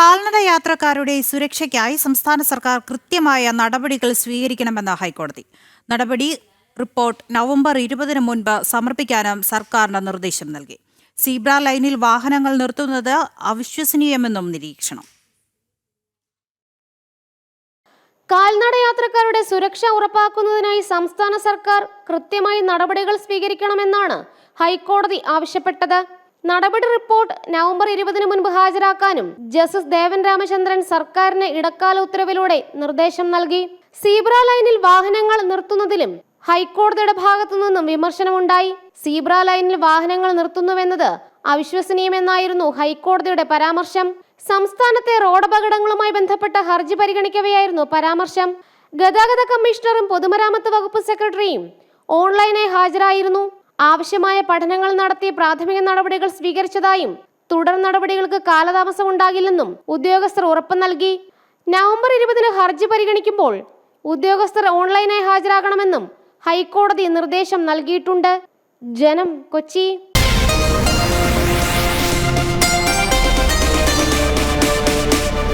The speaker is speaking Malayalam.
കാൽനട യാത്രക്കാരുടെ സുരക്ഷയ്ക്കായി സംസ്ഥാന സർക്കാർ കൃത്യമായ നടപടികൾ സ്വീകരിക്കണമെന്ന് ഹൈക്കോടതി. നടപടി റിപ്പോർട്ട് നവംബർ ഇരുപതിന് മുൻപ് സമർപ്പിക്കാനും സർക്കാരിന് നിർദ്ദേശം നൽകി. സീബ്ര ലൈനിൽ വാഹനങ്ങൾ നിർത്തുന്നത് അവിശ്വസനീയമെന്നും നിരീക്ഷണം. കാൽനട യാത്രക്കാരുടെ സുരക്ഷ ഉറപ്പാക്കുന്നതിനായി സംസ്ഥാന സർക്കാർ കൃത്യമായി നടപടികൾ സ്വീകരിക്കണമെന്നാണ് ഹൈക്കോടതി ആവശ്യപ്പെട്ടത്. നടപടി റിപ്പോർട്ട് നവംബർ ഇരുപതിന് മുൻപ് ഹാജരാക്കാനും ജസ്റ്റിസ് ദേവൻ രാമചന്ദ്രൻ സർക്കാരിന് ഇടക്കാല ഉത്തരവിലൂടെ നിർദ്ദേശം നൽകി. സീബ്ര ലൈനിൽ വാഹനങ്ങൾ നിർത്തുന്നതിലും ഹൈക്കോടതിയുടെ ഭാഗത്തു നിന്നും വിമർശനമുണ്ടായി. സീബ്ര ലൈനിൽ വാഹനങ്ങൾ നിർത്തുന്നുവെന്നത് അവിശ്വസനീയമെന്നായിരുന്നു ഹൈക്കോടതിയുടെ പരാമർശം. സംസ്ഥാനത്തെ റോഡപകടങ്ങളുമായി ബന്ധപ്പെട്ട ഹർജി പരിഗണിക്കവെയായിരുന്നു പരാമർശം. ഗതാഗത കമ്മീഷണറും പൊതുമരാമത്ത് വകുപ്പ് സെക്രട്ടറിയും ഓൺലൈനായി ഹാജരായിരുന്നു. ആവശ്യമായ പഠനങ്ങൾ നടത്തി പ്രാഥമിക നടപടികൾ സ്വീകരിച്ചതായും തുടർ നടപടികൾക്ക് കാലതാമസം ഉണ്ടാകില്ലെന്നും ഉദ്യോഗസ്ഥർ ഉറപ്പ് നൽകി. നവംബർ ഇരുപതിന് ഹർജി പരിഗണിക്കുമ്പോൾ ഉദ്യോഗസ്ഥർ ഓൺലൈനായി ഹാജരാകണമെന്നും ഹൈക്കോടതി നിർദ്ദേശം നൽകിയിട്ടുണ്ട്. ജനം കൊച്ചി.